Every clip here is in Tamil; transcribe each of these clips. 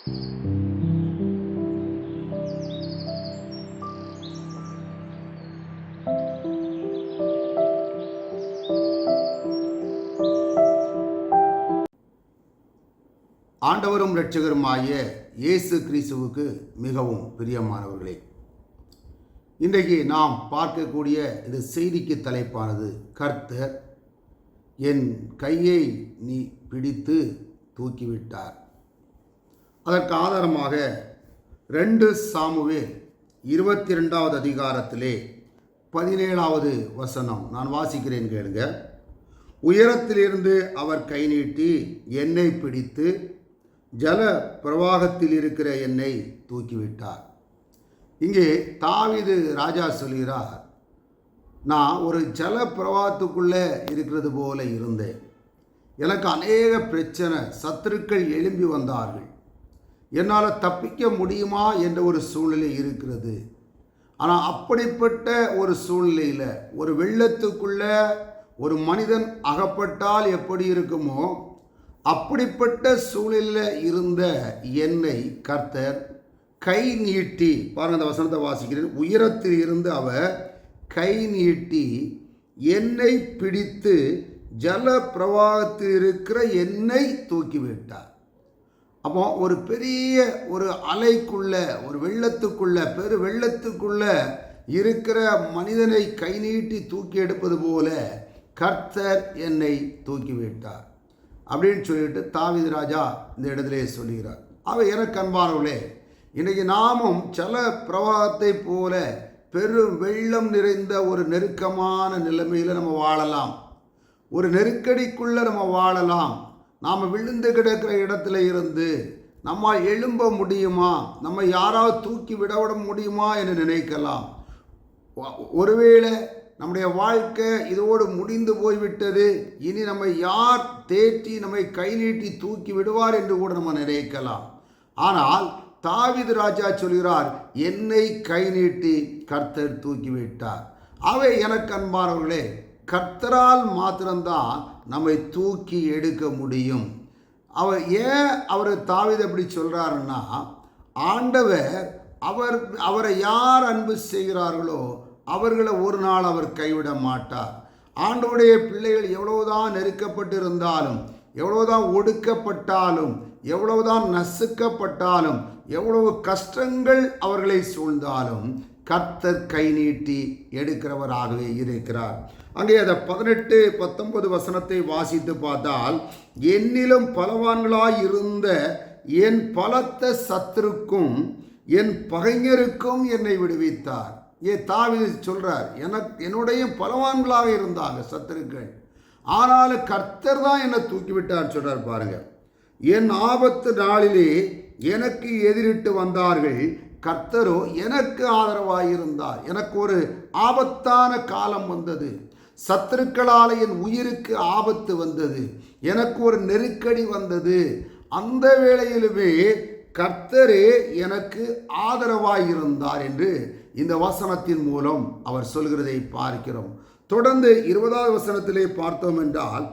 ஆண்டவரும் இரட்சகருமாகிய இயேசு கிறிஸ்துவுக்கு மிகவும் பிரியமானவர்களே இன்றைக்கு நாம் பார்க்கக்கூடிய இந்த செய்திக்கு தலைப்பானது கர்த்தர் என் கையை நீ பிடித்து தூக்கிவிட்டார். அதற்கு ஆதாரமாக ரெண்டு சாமுவேல் இருபத்தி ரெண்டாவது அதிகாரத்திலே பதினேழாவது வசனம். நான் வாசிக்கிறேன் கேளுங்க. உயரத்திலிருந்து அவர் கை நீட்டி என்னை பிடித்து ஜல பிரவாகத்தில் இருக்கிற என்னை தூக்கிவிட்டார். இங்கே தாவிது ராஜா சொல்கிறார் நான் ஒரு ஜல பிரவாகத்துக்குள்ளே இருக்கிறது போல இருந்தேன். எனக்கு அநேக பிரச்சனை சத்துருக்கள் எழும்பி வந்தார்கள். என்னால் தப்பிக்க முடியுமா என்ற ஒரு சூழ்நிலை இருக்கிறது. ஆனால் அப்படிப்பட்ட ஒரு சூழ்நிலையில் ஒரு வெள்ளத்துக்குள்ளே ஒரு மனிதன் அகப்பட்டால் எப்படி இருக்குமோ அப்படிப்பட்ட சூழலில் இருந்த என்னை கர்த்தர் கை நீட்டி பாருங்க அந்த வசனத்தை வாசிக்கிறேன் உயரத்தில் இருந்து அவர் கை நீட்டி என்னை பிடித்து ஜல பிரவாகத்தில் இருக்கிற என்னை தூக்கிவிட்டார் அப்போ ஒரு பெரிய ஒரு அலைக்குள்ள ஒரு வெள்ளத்துக்குள்ள பெரு வெள்ளத்துக்குள்ள இருக்கிற மனிதனை கை நீட்டி தூக்கி எடுப்பது போல கர்த்தர் என்னை தூக்கிவிட்டார் அப்படின்னு சொல்லிட்டு தாவீது ராஜா இந்த இடத்திலே சொல்கிறார் அவை எனக்கு அன்பானவர்களே இன்றைக்கி நாமும் சில பிரவாகத்தை போல பெரும் வெள்ளம் நிறைந்த ஒரு நெருக்கமான நிலைமையில் நம்ம வாழலாம். ஒரு நெருக்கடிக்குள்ளே நம்ம வாழலாம். நாம் விழுந்து கிடக்கிற இடத்துல இருந்து நம்ம எழும்ப முடியுமா? நம்ம யாராவது தூக்கி விடவிட முடியுமா என்று நினைக்கலாம். ஒருவேளை நம்முடைய வாழ்க்கை இதோடு முடிந்து போய்விட்டது. இனி நம்மை யார் தேற்றி நம்மை கை நீட்டி தூக்கி விடுவார் என்று கூட நம்ம நினைக்கலாம். ஆனால் தாவிது ராஜா சொல்கிறார் என்னை கை நீட்டி கர்த்தர் தூக்கி விட்டார். அவை எனக்கு அன்பானவர்களே கர்த்தரால் மாத்திரம்தான் நம்மை தூக்கி எடுக்க முடியும். அவர் ஏன் அவர் தாவித எப்படி சொல்கிறாருன்னா ஆண்டவர் அவர் அவரை யார் அன்பு செய்கிறார்களோ அவர்களை ஒரு நாள் அவர் கைவிட மாட்டார். ஆண்டவுடைய பிள்ளைகள் எவ்வளவுதான் நெருக்கப்பட்டிருந்தாலும் எவ்வளவுதான் ஒடுக்கப்பட்டாலும் எவ்வளவுதான் நசுக்கப்பட்டாலும் எவ்வளவு கஷ்டங்கள் அவர்களை சூழ்ந்தாலும் கர்த்தர் கை நீட்டி எடுக்கிறவராகவே இருக்கிறார். அங்கே அதை பதினெட்டு பத்தொன்பது வசனத்தை வாசித்து பார்த்தால் என்னிலும் பலவான்களாய் இருந்த என் பலத்த சத்துருக்கும் என் பகைஞருக்கும் என்னை விடுவித்தார். ஏ தாவி சொல்கிறார் எனக்கு என்னுடைய பலவான்களாக இருந்தாங்க சத்துருக்கள். ஆனாலும் கர்த்தர் தான் என்னை தூக்கிவிட்டார் சொல்கிறார் பாருங்க. என் ஆபத்து நாளிலே எனக்கு எதிரிட்டு வந்தார்கள். கர்த்தரோ எனக்கு ஆதரவாக இருந்தார் எனக்கு ஒரு ஆபத்தான காலம் வந்தது. சத்துருக்களால் என் உயிருக்கு ஆபத்து வந்தது. எனக்கு ஒரு நெருக்கடி வந்தது. அந்த வேளையிலுமே கர்த்தரே எனக்கு ஆதரவாயிருந்தார் என்று இந்த வசனத்தின் மூலம் அவர் சொல்கிறதை பார்க்கிறோம். தொடர்ந்து இருபதாவது வசனத்திலே பார்த்தோம் என்றால்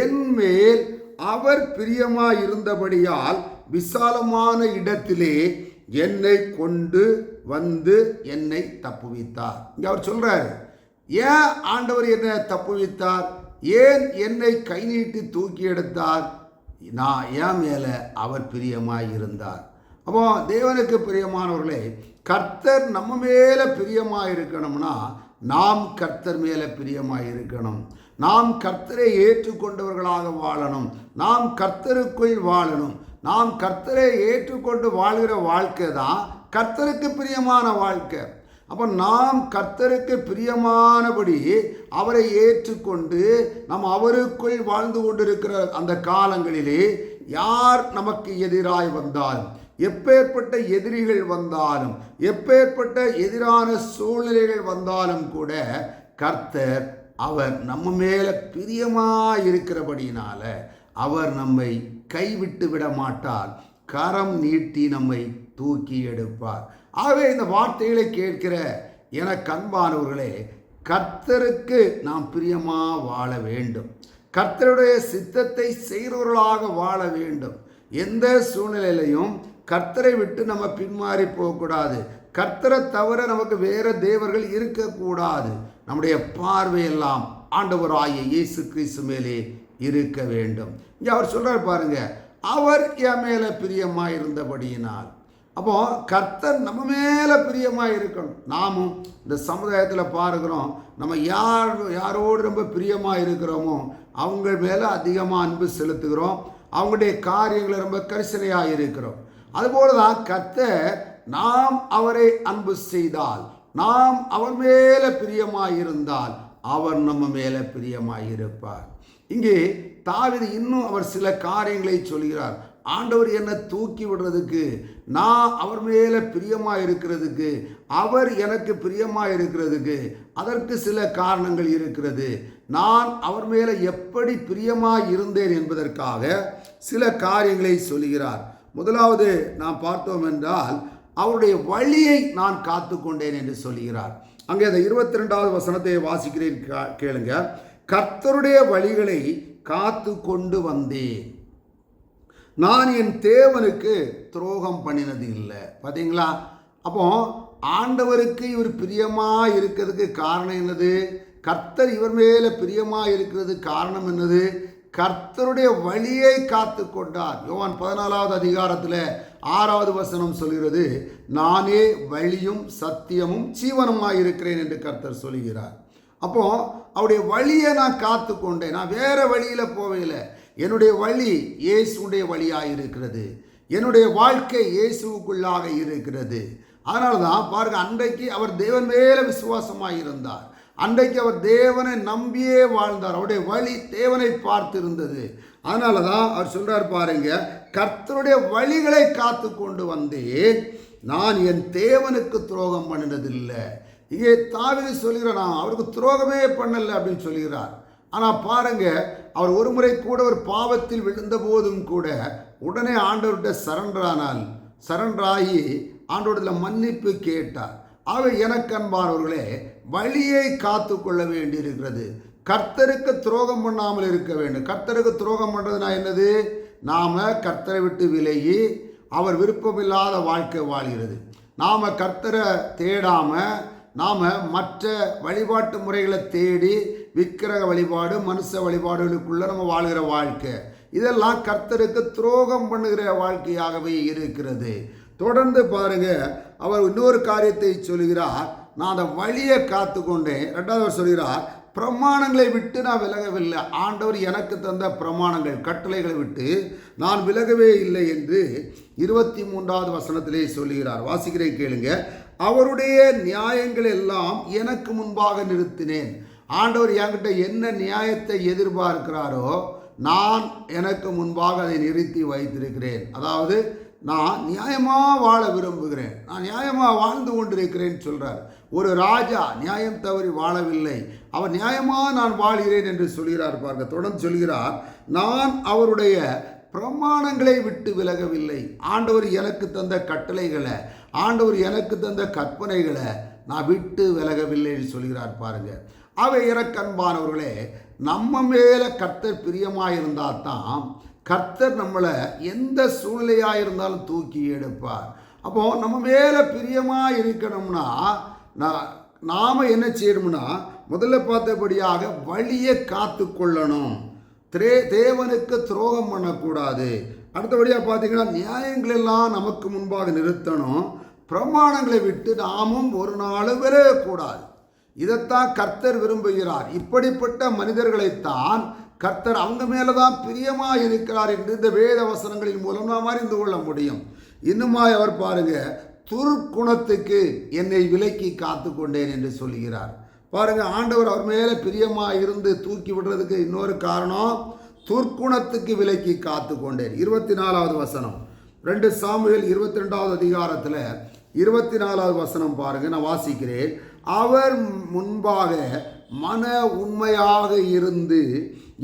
என் மேல் அவர் பிரியமாயிருந்தபடியால் விசாலமான இடத்திலே என்னை கொண்டு வந்து என்னை தப்புவித்தார். இங்கே அவர் சொல்கிறார் ஏன் ஆண்டவர் என்னை தப்புவித்தார்? ஏன் என்னை கை நீட்டி தூக்கி எடுத்தார்? நான் ஏன் மேலே அவர் பிரியமாய் இருந்தார். அப்போ தேவனுக்கு பிரியமானவர்களே கர்த்தர் நம்ம மேலே பிரியமாக இருக்கணும்னா நாம் கர்த்தர் மேலே பிரியமாக இருக்கணும். நாம் கர்த்தரை ஏற்றுக்கொண்டவர்களாக வாழணும். நாம் கர்த்தருக்குள் வாழணும். நாம் கர்த்தரை ஏற்றுக்கொண்டு வாழ்கிற வாழ்க்கை தான் கர்த்தருக்கு பிரியமான வாழ்க்கை. அப்போ நாம் கர்த்தருக்கு பிரியமானபடி அவரை ஏற்றுக்கொண்டு நாம் அவருக்குள் வாழ்ந்து கொண்டிருக்கிற அந்த காலங்களிலே யார் நமக்கு எதிராய் வந்தாலும் எப்பேற்பட்ட எதிரிகள் வந்தாலும் எப்பேற்பட்ட எதிரான சூழ்நிலைகள் வந்தாலும் கூட கர்த்தர் அவர் நம்ம மேலே பிரியமாக இருக்கிறபடினால அவர் நம்மை கைவிட்டு விட மாட்டார் கரம் நீட்டி நம்மை தூக்கி எடுப்பார். ஆகவே இந்த வார்த்தைகளை கேட்கிற என கண்பானவர்களே கர்த்தருக்கு நாம் பிரியமாக வாழ வேண்டும். கர்த்தருடைய சித்தத்தை செய்கிறவர்களாக வாழ வேண்டும். எந்த சூழ்நிலையிலையும் கர்த்தரை விட்டு நம்ம பின்மாறி போகக்கூடாது. கர்த்தரை தவிர நமக்கு வேற தேவர்கள் இருக்கக்கூடாது. நம்முடைய பார்வையெல்லாம் ஆண்டவராகிய இயேசு கிறிஸ்து மேலே இருக்க வேண்டும். இங்கே அவர் சொல்கிறார் பாருங்கள் அவர் என் மேலே பிரியமாக இருந்தபடியினால் அப்போ கர்த்தர் நம்ம மேலே பிரியமாக இருக்கணும் நாமும் இந்த சமுதாயத்தில் பார்க்குறோம் நம்ம யார் யாரோடு ரொம்ப பிரியமாக இருக்கிறோமோ அவங்க மேலே அதிகமாக அன்பு செலுத்துகிறோம். அவங்களுடைய காரியங்களை ரொம்ப கரிசனையாக இருக்கிறோம் அதுபோல தான் கர்த்தர் நாம் அவரை அன்பு செய்தால் நாம் அவர் மேலே பிரியமாக இருந்தால் அவர் நம்ம மேலே பிரியமாக இருப்பார் இங்கே தாவிது இன்னும் அவர் சில காரியங்களை சொல்கிறார். ஆண்டவர் என்னை தூக்கி விடுறதுக்கு நான் அவர் மேலே பிரியமாக இருக்கிறதுக்கு அவர் எனக்கு பிரியமாக இருக்கிறதுக்கு அதற்கு சில காரணங்கள் இருக்கிறது. நான் அவர் மேலே எப்படி பிரியமாக இருந்தேன் என்பதற்காக சில காரியங்களை சொல்கிறார். முதலாவது நாம் பார்த்தோம் என்றால் அவருடைய வழியை நான் காத்து கொண்டேன் என்று சொல்கிறார். அங்கே அந்த இருபத்தி ரெண்டாவது வசனத்தை வாசிக்கிறேன் கேளுங்க. கர்த்தருடைய வழிகளை காத்து கொண்டு வந்தேன். நான் என் தேவனுக்கு துரோகம் பண்ணினது இல்லை. பார்த்தீங்களா அப்போ ஆண்டவருக்கு இவர் பிரியமாக இருக்கிறதுக்கு காரணம் என்னது? கர்த்தர் இவர் மேலே பிரியமாக இருக்கிறது காரணம் என்னது? கர்த்தருடைய வழியை காத்து கொண்டார். யோவான் பதினாலாவது அதிகாரத்தில் ஆறாவது வசனம் சொல்கிறது நானே வழியும் சத்தியமும் ஜீவனுமாய் இருக்கிறேன் என்று கர்த்தர் சொல்கிறார். அப்போது அவருடைய வழியை நான் காத்து கொண்டேன். நான் வேறு வழியில் போவையில என்னுடைய வழி இயேசுடைய வழியாக இருக்கிறது. என்னுடைய வாழ்க்கை இயேசுவுக்குள்ளாக இருக்கிறது. அதனால தான் பாருங்க அன்றைக்கு அவர் தேவன் மேலே விசுவாசமாக இருந்தார். அன்றைக்கு அவர் தேவனை நம்பியே வாழ்ந்தார். அவருடைய வழி தேவனை பார்த்து இருந்தது அதனால தான் அவர் சொல்கிறார் பாருங்க கர்த்தருடைய வழிகளை காத்து கொண்டு வந்தேன். நான் என் தேவனுக்கு துரோகம் பண்ணினதில்லை. இங்கே தாவிதை சொல்கிறார் நான் அவருக்கு துரோகமே பண்ணலை அப்படின்னு சொல்கிறார் ஆனால் பாருங்க அவர் ஒரு முறை கூட ஒரு பாவத்தில் விழுந்த போதும் கூட உடனே ஆண்டவர்கிட்ட சரண்டரானால் சரண்டராகி ஆண்டோடத்தில் மன்னிப்பு கேட்டார். ஆக எனக்கன்பானவர்களே வழியை காத்து கொள்ள வேண்டியிருக்கிறது. கர்த்தருக்கு துரோகம் பண்ணாமல் இருக்க வேண்டும். கர்த்தருக்கு துரோகம் பண்ணுறதுனா என்னது? நாம் கர்த்தரை விட்டு விலகி அவர் விருப்பமில்லாத வாழ்க்கை வாழ்கிறது. நாம் கர்த்தரை தேடாமல் நாம் மற்ற வழிபாட்டு முறைகளை தேடி விக்கிரக வழிபாடு மனுஷ வழிபாடுகளுக்குள்ளே நம்ம வாழ்கிற வாழ்க்கை. இதெல்லாம் கர்த்தருக்கு துரோகம் பண்ணுகிற வாழ்க்கையாகவே இருக்கிறது. தொடர்ந்து பாருங்க அவர் இன்னொரு காரியத்தை சொல்கிறார் நான் அந்த வழியை காத்து கொண்டேன். ரெண்டாவது அவர் சொல்கிறார் பிரமாணங்களை விட்டு நான் விலகவில்லை. ஆண்டவர் எனக்கு தந்த பிரமாணங்கள் கட்டளைகளை விட்டு நான் விலகவே இல்லை என்று இருபத்தி மூன்றாவது வசனத்திலே சொல்லுகிறார். வாசிக்கிறேன் கேளுங்க. அவருடைய நியாயங்கள் எல்லாம் எனக்கு முன்பாக நிறுத்தினேன். ஆண்டவர் என்கிட்ட என்ன நியாயத்தை எதிர்பார்க்கிறாரோ நான் எனக்கு முன்பாக அதை நிறுத்தி வைத்திருக்கிறேன். அதாவது நான் நியாயமாக வாழ விரும்புகிறேன். நான் நியாயமாக வாழ்ந்து கொண்டிருக்கிறேன்னு சொல்கிறார் ஒரு ராஜா நியாயம் தவறி வாழவில்லை. அவர் நியாயமாக நான் வாழ்கிறேன் என்று சொல்கிறார் பாருங்க. தொடர்ந்து சொல்கிறார் நான் அவருடைய பிரமாணங்களை விட்டு விலகவில்லை. ஆண்டவர் எனக்கு தந்த கட்டளைகளை ஆண்டவர் எனக்கு தந்த கற்பனைகளை நான் விட்டு விலகவில்லை என்று சொல்கிறார் பாருங்க. அவை இறக்கன்பானவர்களே நம்ம மேலே கர்த்தர் பிரியமாக இருந்தால் தான் கர்த்தர் நம்மளை எந்த சூழ்நிலையாக இருந்தாலும் தூக்கி எடுப்பார். அப்போது நம்ம மேலே பிரியமாக இருக்கணும்னா நான் நாம் என்ன செய்யணும்னா முதல்ல பார்த்தபடியாக வழியை காத்து கொள்ளணும். திரே தேவனுக்கு துரோகம் பண்ணக்கூடாது. அடுத்தபடியாக பார்த்தீங்கன்னா நியாயங்கள் எல்லாம் நமக்கு முன்பாக நிறுத்தணும். பிரமாணங்களை விட்டு நாமும் ஒரு நாள் விலகக்கூடாது. இதைத்தான் கர்த்தர் விரும்புகிறார். இப்படிப்பட்ட மனிதர்களைத்தான் கர்த்தர் அவங்க மேலே தான் பிரியமாக இருக்கிறார் என்று இந்த வேத வசனங்களின் மூலம் நாம் அறிந்து கொள்ள முடியும். இன்னுமாய் அவர் பாருங்க துர்க்குணத்துக்கு என்னை விலக்கி காத்து கொண்டேன் என்று சொல்கிறார். பாருங்க ஆண்டவர் அவர் மேலே பிரியமாக இருந்து தூக்கி விடுறதுக்கு இன்னொரு காரணம் துர்க்குணத்துக்கு விலக்கி காத்து கொண்டேன் இருபத்தி நாலாவது வசனம். ரெண்டு சாமுவேல் இருபத்தி ரெண்டாவது அதிகாரத்தில் இருபத்தி நாலாவது வசனம் பாருங்க நான் வாசிக்கிறேன். அவர் முன்பாக மன உண்மையாக இருந்து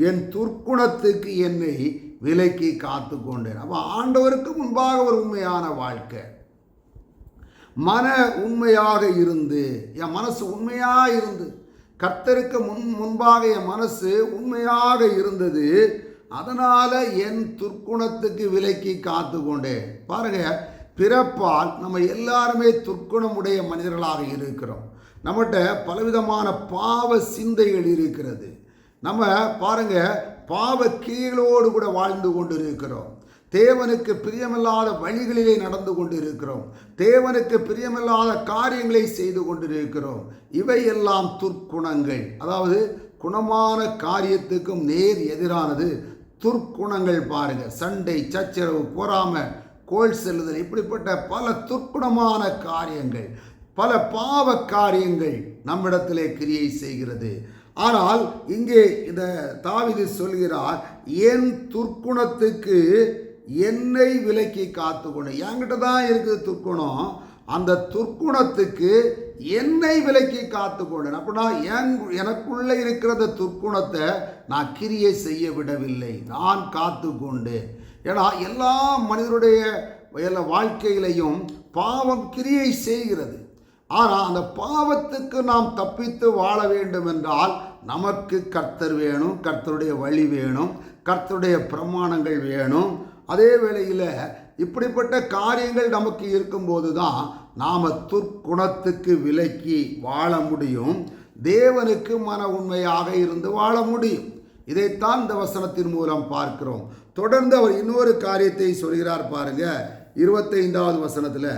என் துர்க்குணத்துக்கு என்னை விலக்கி காத்து கொண்டேன். அப்போ ஆண்டவருக்கு முன்பாக ஒரு உண்மையான வாழ்க்கை. மன உண்மையாக இருந்து என் மனசு உண்மையாக இருந்து கர்த்தருக்கு முன் முன்பாக என் மனசு உண்மையாக இருந்தது அதனால் என் துர்க்குணத்துக்கு விலக்கி காத்து கொண்டேன். பாருங்கள் பிறப்பால் நம்ம எல்லாருமே துர்க்குணமுடைய மனிதர்களாக இருக்கிறோம். நம்மகிட்ட பலவிதமான பாவ சிந்தைகள் இருக்கிறது. நம்ம பாருங்க பாவ கிரியைகளோடு கூட வாழ்ந்து கொண்டு இருக்கிறோம் தேவனுக்கு பிரியமில்லாத வழிகளிலே நடந்து கொண்டு இருக்கிறோம் தேவனுக்கு பிரியமில்லாத காரியங்களை செய்து கொண்டிருக்கிறோம். இவையெல்லாம் துர்க்குணங்கள். அதாவது குணமான காரியத்துக்கும் நேர் எதிரானது துர்க்குணங்கள் பாருங்க. சண்டை சச்சரவு பொறாம கோல் செல்லுதல் இப்படிப்பட்ட பல துர்க்குணமான காரியங்கள் பல பாவ காரியங்கள் நம்மிடத்திலே கிரியை செய்கிறது. ஆனால் இங்கே இந்த தாவிதி சொல்கிறார் என் துர்க்குணத்துக்கு என்னை விலக்கி காத்துக்கொண்டு. என்கிட்ட தான் இருக்குது துர்க்குணம். அந்த துர்க்குணத்துக்கு என்னை விலக்கி காத்துக்கொண்டேன் அப்படின்னா என் எனக்குள்ளே இருக்கிற அந்த துர்க்குணத்தை நான் கிரியை செய்ய விடவில்லை. நான் காத்து ஏன்னா எல்லா மனிதருடைய எல்லா வாழ்க்கையிலையும் பாவம் கிரியை செய்கிறது. ஆனால் அந்த பாவத்துக்கு நாம் தப்பித்து வாழ வேண்டும் என்றால் நமக்கு கர்த்தர் வேணும் கர்த்தருடைய வழி வேணும் கர்த்தருடைய பிரமாணங்கள் வேணும். அதே வேளையில் இப்படிப்பட்ட காரியங்கள் நமக்கு இருக்கும்போது தான் நாம் துர்க்குணத்துக்கு விலக்கி வாழ முடியும். தேவனுக்கு மன உண்மையாக இருந்து வாழ முடியும். இதைத்தான் இந்த வசனத்தின் மூலம் பார்க்கிறோம். தொடர்ந்து அவர் இன்னொரு காரியத்தை சொல்கிறார் பாருங்க. இருபத்தைந்தாவது வசனத்தில்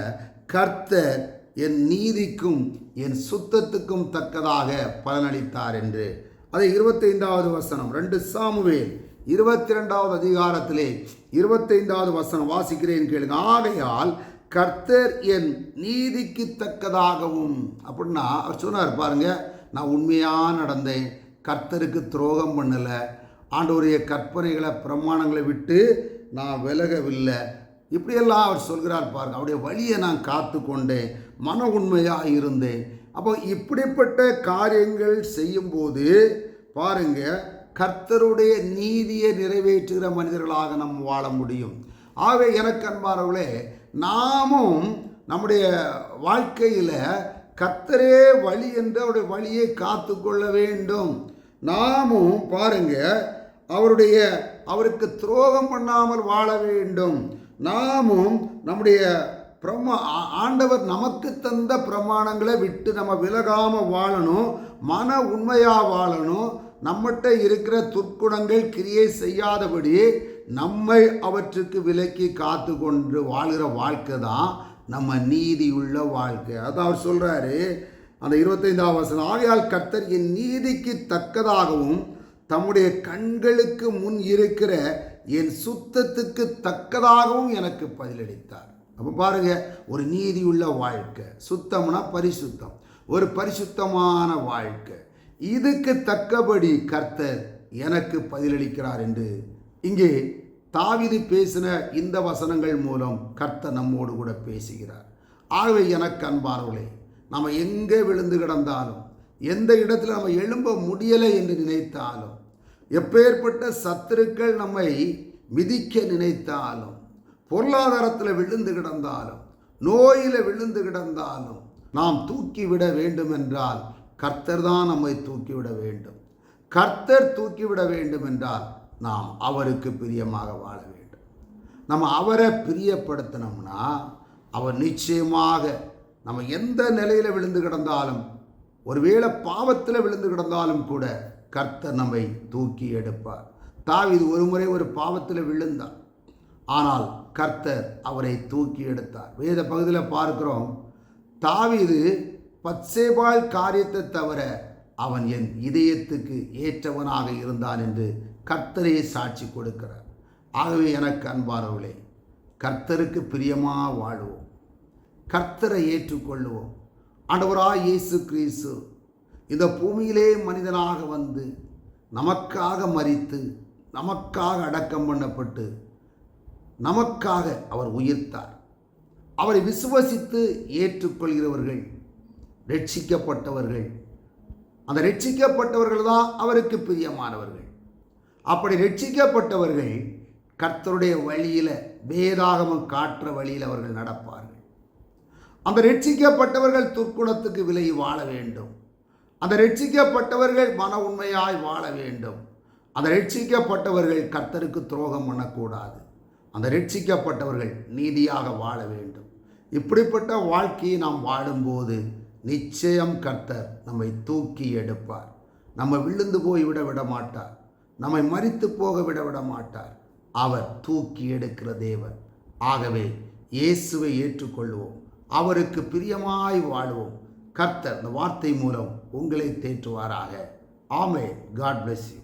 கர்த்தர் என் நீதிக்கும் என் சுத்தத்துக்கும் தக்கதாக பலனளித்தார் என்று. அதை இருபத்தைந்தாவது வசனம் ரெண்டு சாமுவேல் இருபத்தி ரெண்டாவது அதிகாரத்திலே இருபத்தைந்தாவது வசனம் வாசிக்கிறேன் கேளுங்க. ஆகையால் கர்த்தர் என் நீதிக்கு தக்கதாகவும் அப்படின்னா அவர் சொன்னார் பாருங்க நான் உண்மையாக நடந்தேன் கர்த்தருக்கு துரோகம் பண்ணலை ஆண்டவருடைய கற்பனைகளை பிரமாணங்களை விட்டு நான் விலகவில்லை. இப்படியெல்லாம் அவர் சொல்கிறார் பாருங்க. அவருடைய வழியை நான் காத்து கொண்டேன் மன உண்மையாக இருந்தேன். அப்போ இப்படிப்பட்ட காரியங்கள் செய்யும்போது பாருங்க கர்த்தருடைய நீதியை நிறைவேற்றுகிற மனிதர்களாக நம்ம வாழ முடியும். ஆகவே எனக்கு அன்பானவர்களே நாமும் நம்முடைய வாழ்க்கையில் கர்த்தரே வழி என்று அவருடைய வழியை காத்து கொள்ள வேண்டும். நாமும் பாருங்க அவருடைய அவருக்கு துரோகம் பண்ணாமல் வாழ வேண்டும். நாமும் நம்முடைய பிரமா ஆண்டவர் நமக்கு தந்த பிரமாணங்களை விட்டு நம்ம விலகாமல் வாழணும் மன உண்மையாக வாழணும் நம்மகிட்ட இருக்கிற துர்க்குணங்கள் கிரியை செய்யாதபடி நம்மை அவற்றுக்கு விலக்கி காத்து கொண்டு வாழ்கிற வாழ்க்கை தான் நம்ம நீதியுள்ள வாழ்க்கை. அதான் அவர் சொல்கிறாரு அந்த இருபத்தைந்தாம் வசனம் ஆகையால் கர்த்தர் என் நீதிக்கு தக்கதாகவும் தம்முடைய கண்களுக்கு முன் இருக்கிற என் சுத்தத்துக்கு தக்கதாகவும் எனக்கு பதிலளித்தார். அப்போ பாருங்க ஒரு நீதியுள்ள வாழ்க்கை சுத்தம்னா பரிசுத்தம். ஒரு பரிசுத்தமான வாழ்க்கை. இதுக்கு தக்கபடி கர்த்தர் எனக்கு பதிலளிக்கிறார் என்று இங்கே தாவிது பேசின இந்த வசனங்கள் மூலம் கர்த்தர் நம்மோடு கூட பேசுகிறார். ஆகவே எனக்கு அன்பார்களே நம்ம எங்கே விழுந்து கிடந்தாலும் எந்த இடத்துல நம்ம எழும்ப முடியலை என்று நினைத்தாலும் எப்பேற்பட்ட சத்துருக்கள் நம்மை மிதிக்க நினைத்தாலும் பொருளாதாரத்தில் விழுந்து கிடந்தாலும் நோயில் விழுந்து கிடந்தாலும் நாம் தூக்கிவிட வேண்டும் என்றால் கர்த்தர் தான் நம்மை தூக்கிவிட வேண்டும். கர்த்தர் தூக்கிவிட வேண்டும் என்றால் நாம் அவருக்கு பிரியமாக வாழ வேண்டும். நம்ம அவரை பிரியப்படுத்தினோம்னா அவர் நிச்சயமாக நம்ம எந்த நிலையில் விழுந்து கிடந்தாலும் ஒருவேளை பாவத்தில் விழுந்து கிடந்தாலும் கூட கர்த்தர் நம்மை தூக்கி எடுப்பார். தாவீது ஒரு முறை ஒரு பாவத்தில் விழுந்தார் ஆனால் கர்த்தர் அவரை தூக்கி எடுத்தார். வேத பகுதியில் பார்க்கிறோம் தாவிது பத்சேபால் காரியத்தை தவிர அவன் என் இதயத்துக்கு ஏற்றவனாக இருந்தான் என்று கர்த்தரையே சாட்சி கொடுக்கிறார். ஆகவே எனக்கு அன்பானவர்களே கர்த்தருக்கு பிரியமாக வாழ்வோம். கர்த்தரை ஏற்றுக்கொள்ளுவோம் ஆண்டவராய் இயேசு கிறிஸ்து இந்த பூமியிலே மனிதனாக வந்து நமக்காக மறித்து நமக்காக அடக்கம் பண்ணப்பட்டு நமக்காக அவர் உயிர்த்தார். அவரை விசுவசித்து ஏற்றுக்கொள்கிறவர்கள் ரட்சிக்கப்பட்டவர்கள். அந்த ரட்சிக்கப்பட்டவர்கள் தான் அவருக்கு பிரியமானவர்கள். அப்படி ரட்சிக்கப்பட்டவர்கள் கர்த்தருடைய வழியில் வேதாகமம் காட்டுற வழியில் அவர்கள் நடப்பார்கள். அந்த ரட்சிக்கப்பட்டவர்கள் துர்க்குணத்துக்கு விலகி வாழ வேண்டும். அந்த ரட்சிக்கப்பட்டவர்கள் மன உண்மையாய் வாழ வேண்டும். அந்த ரட்சிக்கப்பட்டவர்கள் கர்த்தருக்கு துரோகம் பண்ணக்கூடாது. அந்த ரட்சிக்கப்பட்டவர்கள் நீதியாக வாழ வேண்டும். இப்படிப்பட்ட வாழ்க்கையை நாம் வாழும்போது நிச்சயம் கர்த்தர் நம்மை தூக்கி எடுப்பார். நம்ம விழுந்து போய் விட விட மாட்டார். நம்மை மறித்து போக விட விட மாட்டார். அவர் தூக்கி எடுக்கிற தேவன். ஆகவே இயேசுவை ஏற்றுக்கொள்வோம். அவருக்கு பிரியமாய் வாழ்வோம். கர்த்தர் இந்த வார்த்தை மூலம் உங்களை தேற்றுவாராக. ஆமே காட் bless யூ